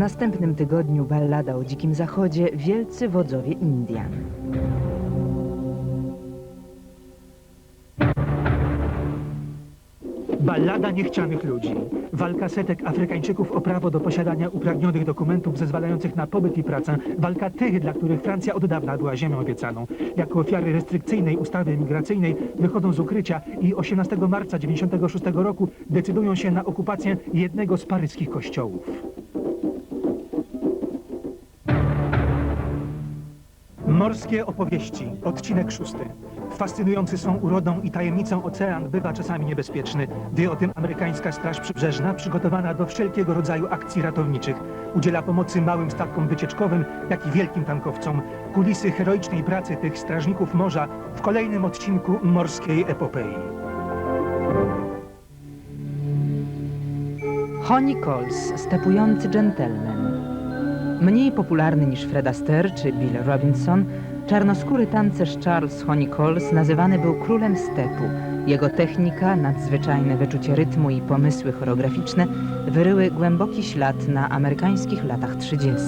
następnym tygodniu ballada o Dzikim Zachodzie Wielcy Wodzowie Indian. Ballada niechcianych ludzi. Walka setek Afrykańczyków o prawo do posiadania upragnionych dokumentów zezwalających na pobyt i pracę. Walka tych, dla których Francja od dawna była ziemią obiecaną. Jako ofiary restrykcyjnej ustawy migracyjnej wychodzą z ukrycia i 18 marca 96 roku decydują się na okupację jednego z paryskich kościołów. Morskie opowieści, odcinek szósty. Fascynujący są urodą i tajemnicą ocean bywa czasami niebezpieczny. Wie o tym amerykańska Straż Przybrzeżna, przygotowana do wszelkiego rodzaju akcji ratowniczych. Udziela pomocy małym statkom wycieczkowym, jak i wielkim tankowcom. Kulisy heroicznej pracy tych strażników morza w kolejnym odcinku Morskiej Epopei. Honey Coles, stepujący dżentelmen. Mniej popularny niż Fred Astaire czy Bill Robinson, czarnoskóry tancerz Charles Honey Coles nazywany był królem stepu. Jego technika, nadzwyczajne wyczucie rytmu i pomysły choreograficzne wyryły głęboki ślad na amerykańskich latach 30.